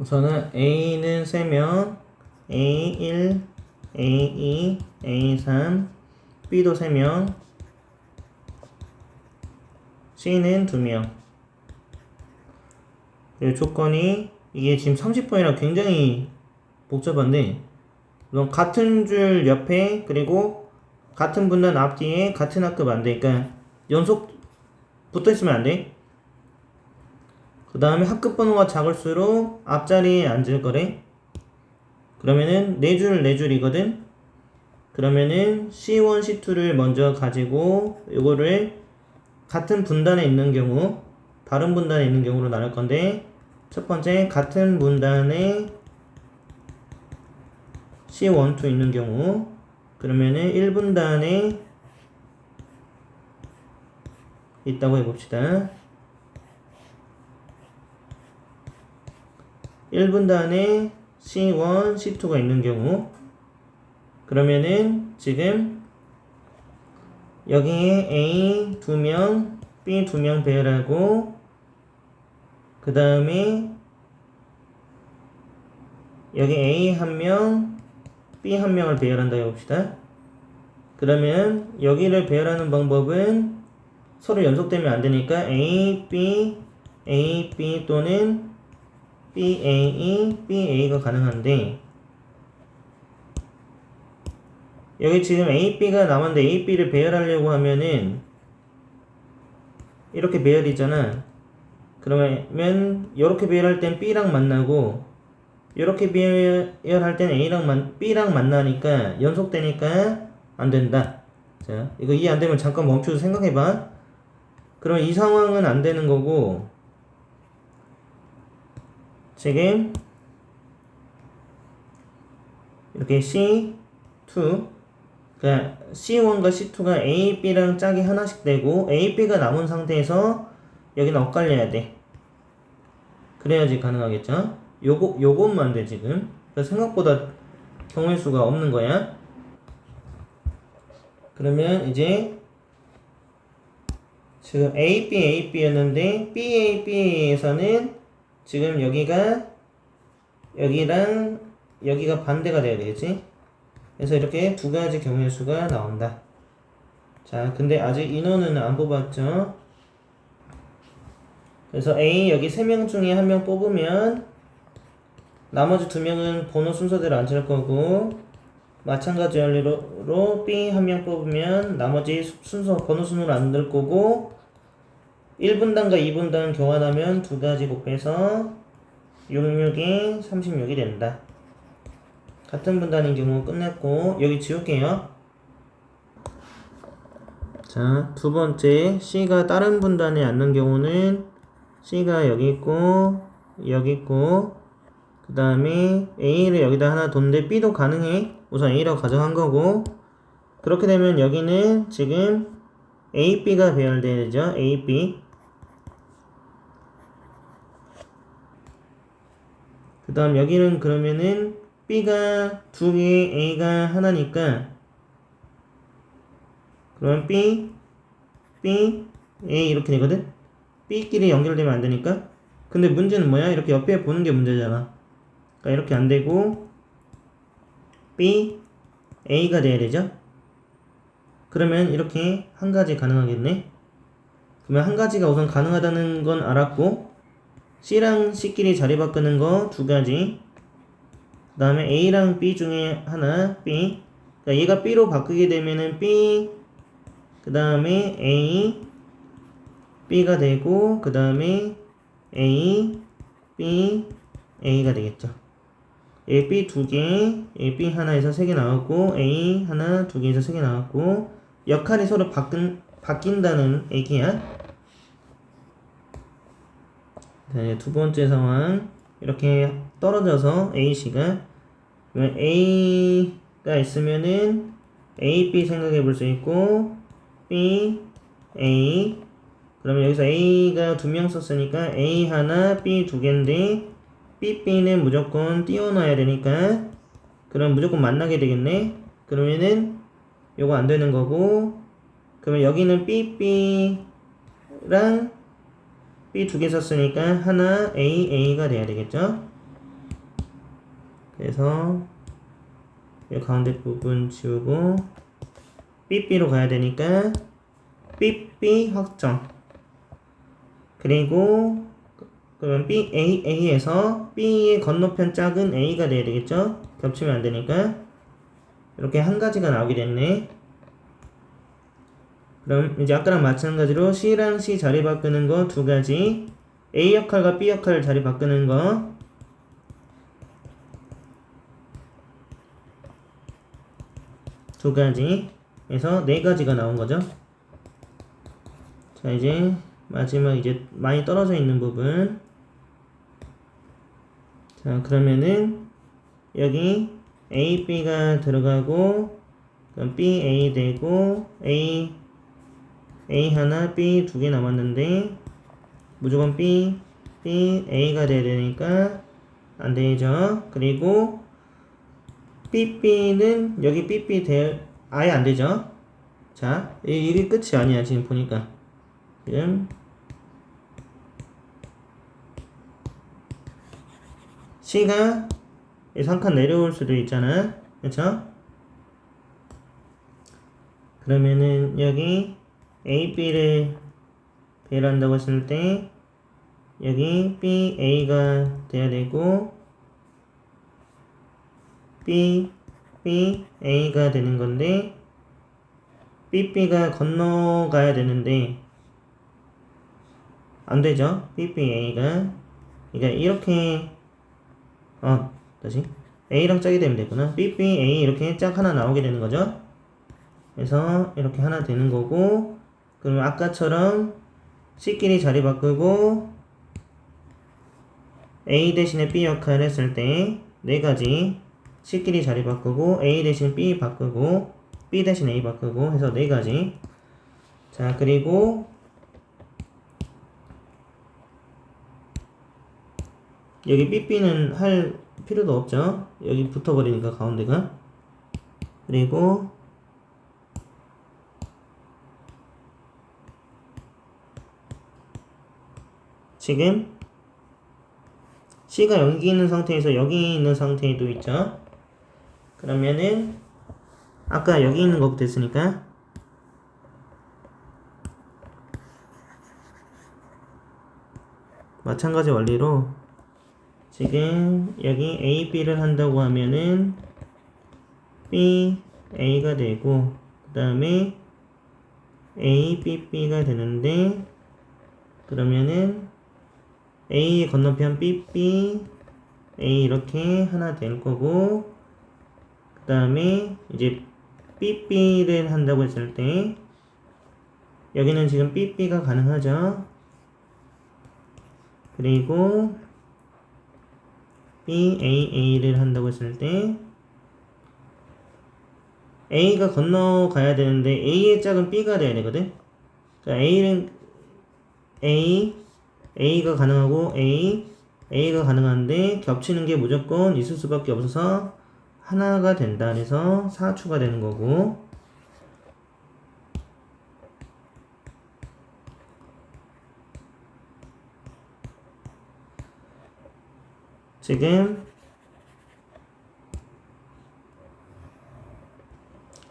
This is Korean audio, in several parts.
우선은 A는 3명, A1, A2, A3, B도 3명, C는 2명. 그리고 조건이 이게 지금 30번이라 굉장히 복잡한데 우선 같은 줄 옆에 그리고 같은 분단 앞뒤에 같은 학급 안 돼. 그러니까 연속 붙어 있으면 안 돼. 그 다음에 학급 번호가 작을수록 앞자리에 앉을 거래. 그러면은 네 줄, 네 줄이거든. 그러면은 C1, C2를 먼저 가지고 요거를 같은 분단에 있는 경우, 다른 분단에 있는 경우로 나눌 건데 첫 번째 같은 분단에 C1, 2 있는 경우 그러면은 1분단에 있다고 해봅시다. 1분단에 C1, C2가 있는 경우 그러면은 지금 여기에 A 2명, B 2명 배열하고 그 다음에 여기 A 한 명, B 한 명을 배열한다 해봅시다. 그러면 여기를 배열하는 방법은 서로 연속되면 안 되니까 A, B, A, B 또는 BAE, BA가 가능한데 여기 지금 AB가 남았는데 AB를 배열하려고 하면은 이렇게 배열이잖아. 그러면 이렇게 배열할 땐 B랑 만나고 이렇게 배열할 땐 A랑 만, B랑 만나니까 연속되니까 안 된다. 자, 이거 이해 안 되면 잠깐 멈춰서 생각해봐. 그러면 이 상황은 안 되는 거고 지금 이렇게 C2 그러니까 C1과 C2가 A, B랑 짝이 하나씩 되고 A, B가 남은 상태에서 여기는 엇갈려야 돼. 그래야지 가능하겠죠? 요거, 요것만 돼, 지금. 그래서 생각보다 경우의 수가 없는 거야. 그러면 이제 지금 A, B, A, B였는데 B, A, B에서는 지금 여기가 여기랑 여기가 반대가 돼야 되겠지? 그래서 이렇게 두 가지 경우의 수가 나온다. 자, 근데 아직 인원은 안 뽑았죠? 그래서 A 여기 세 명 중에 한 명 뽑으면 나머지 두 명은 번호 순서대로 앉을 거고 마찬가지 원리로 B 한 명 뽑으면 나머지 수- 순서 번호 순으로 앉을 거고 1분단과 2분단 교환하면 두 가지 곱해서 66이 36이 된다. 같은 분단인 경우 끝냈고 여기 지울게요. 자, 두 번째 C가 다른 분단에 앉는 경우는 C가 여기 있고 여기 있고 그 다음에 A를 여기다 하나 뒀는데 B도 가능해. 우선 A라고 가정한 거고 그렇게 되면 여기는 지금 A, B가 배열돼야 되죠. A, 그 다음 여기는 그러면은 B가 두 개, A가 하나니까 그러면 B, B, A 이렇게 되거든? B끼리 연결되면 안 되니까 근데 문제는 뭐야? 이렇게 옆에 보는 게 문제잖아 그러니까 이렇게 안 되고 B, A가 돼야 되죠? 그러면 이렇게 한 가지 가능하겠네 그러면 한 가지가 우선 가능하다는 건 알았고 C랑 C끼리 자리 바꾸는 거 두 가지. 그 다음에 A랑 B 중에 하나, B. 그러니까 얘가 B로 바꾸게 되면은 B, 그 다음에 A, B가 되고, 그 다음에 A, B, A가 되겠죠. A, B 두 개, A, B 하나에서 세 개 나왔고, A 하나, 두 개에서 세 개 나왔고, 역할이 서로 바뀐, 바뀐다는 얘기야. 자, 이제 두 번째 상황. 이렇게 떨어져서 A씨가 A가 있으면은 A, B 생각해 볼 수 있고 B, A. 그러면 여기서 A가 두 명 썼으니까 A 하나, B 두 개인데 B, B는 무조건 띄워놔야 되니까 그럼 무조건 만나게 되겠네. 그러면은 요거 안 되는 거고 그러면 여기는 B, B랑 B 두 개 썼으니까 하나 A, A가 돼야 되겠죠? 그래서 이 가운데 부분 지우고 삐삐로 가야 되니까 삐삐 확정 그리고 그러면 B, A, A에서 B의 건너편 작은 A가 돼야 되겠죠? 겹치면 안 되니까 이렇게 한 가지가 나오게 됐네 그럼 이제 아까랑 마찬가지로 C랑 C 자리 바꾸는 거 두 가지 A 역할과 B 역할 자리 바꾸는 거 두 가지 에서 네 가지가 나온 거죠. 자, 이제 마지막 이제 많이 떨어져 있는 부분. 자, 그러면은 여기 A, B가 들어가고 그럼 B, A 되고 A A 하나, B 두 개 남았는데 무조건 B, B, A가 돼야 되니까 안 되죠. 그리고 삐삐는 여기 삐삐 될 아예 안 되죠. 자, 이- 이게 끝이 아니야 지금 보니까 지금 C가 상칸 내려올 수도 있잖아, 그렇죠? 그러면은 여기 A, B를 배열한다고 했을 때 여기 B, A가 돼야 되고 B, B, A가 되는 건데 B, B가 건너가야 되는데 안 되죠? B, B, A가 그러니까 이렇게 어 다시 A랑 짝이 되면 되구나 B, B, A 이렇게 짝 하나 나오게 되는 거죠? 그래서 이렇게 하나 되는 거고 그러면 아까처럼 C끼리 자리 바꾸고 A 대신에 B 역할을 했을 때 네 가지 C끼리 자리 바꾸고 A 대신 B 바꾸고 B 대신 A 바꾸고 해서 네 가지. 자 그리고 여기 삐삐는 할 필요도 없죠? 여기 붙어버리니까 가운데가. 그리고 지금 C가 여기 있는 상태에서 여기 있는 상태에도 있죠? 그러면은 아까 여기 있는 것부터 했으니까 마찬가지 원리로 지금 여기 A, B를 한다고 하면은 B, A가 되고 그 다음에 A, B, B가 되는데 그러면은 A 건너편 B, B, A 이렇게 하나 될 거고 그 다음에 이제 삐삐를 한다고 했을 때 여기는 지금 삐삐가 가능하죠? 그리고 BAA를 한다고 했을 때 A가 건너가야 되는데 A의 짝은 B가 돼야 되거든? 자 A는 A A가 가능하고 A A가 가능한데 겹치는 게 무조건 있을 수밖에 없어서 하나가 된다. 그래서 4 추가 되는 거고. 지금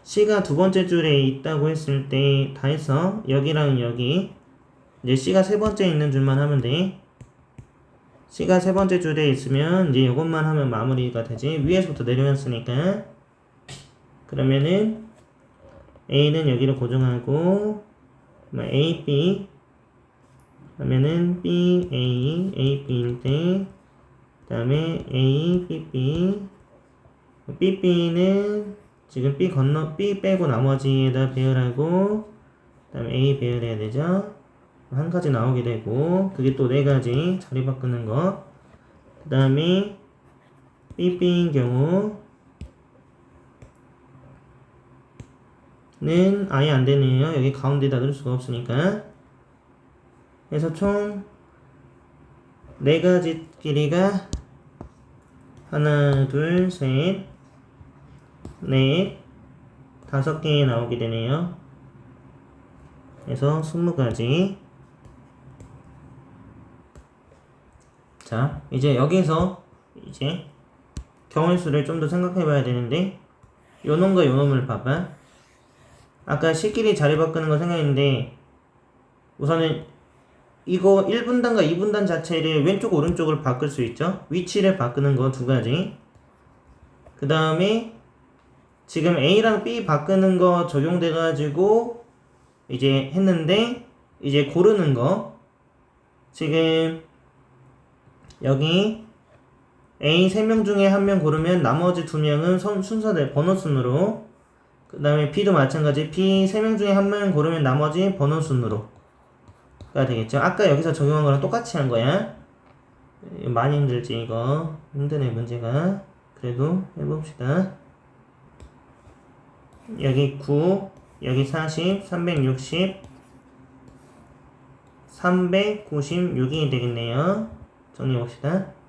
C가 두 번째 줄에 있다고 했을 때 다 해서 여기랑 여기 이제 C가 세 번째 있는 줄만 하면 돼. C가 세 번째 줄에 있으면 이제 이것만 하면 마무리가 되지. 위에서부터 내려왔으니까. 그러면은 A는 여기로 고정하고 뭐 A, B. 그러면은 B, A, A, B일 때 그다음에 A, B, B. B, B는 지금 B 건너 B 빼고 나머지에다 배열하고 그다음에 A 배열해야 되죠 한 가지 나오게 되고 그게 또 네 가지 자리 바꾸는 거. 그 다음에 삐삐인 경우는 아예 안 되네요. 여기 가운데다 넣을 수가 없으니까. 그래서 총 네 가지 길이가 하나, 둘, 셋, 넷, 다섯 개 나오게 되네요. 그래서 스무 가지. 자, 이제 여기서 이제 경우의 수를 좀 더 생각해 봐야 되는데 요 놈과 요 놈을 봐봐. 아까 식끼리 자리 바꾸는 거 생각했는데 우선은 이거 1분단과 2분단 자체를 왼쪽 오른쪽으로 바꿀 수 있죠? 위치를 바꾸는 거 두 가지. 그 다음에 지금 A랑 B 바꾸는 거 적용돼 가지고 이제 했는데 이제 고르는 거. 지금 여기 A 3명 중에 한 명 고르면 나머지 두 명은 선, 순서대 번호 순으로 그 다음에 B도 마찬가지 B 3명 중에 한 명 고르면 나머지 번호 순으로 가 되겠죠. 아까 여기서 적용한 거랑 똑같이 한 거야. 많이 힘들지 이거. 힘드네 문제가. 그래도 해봅시다. 여기 9 여기 40 360 396이 되겠네요 정리해 봅시다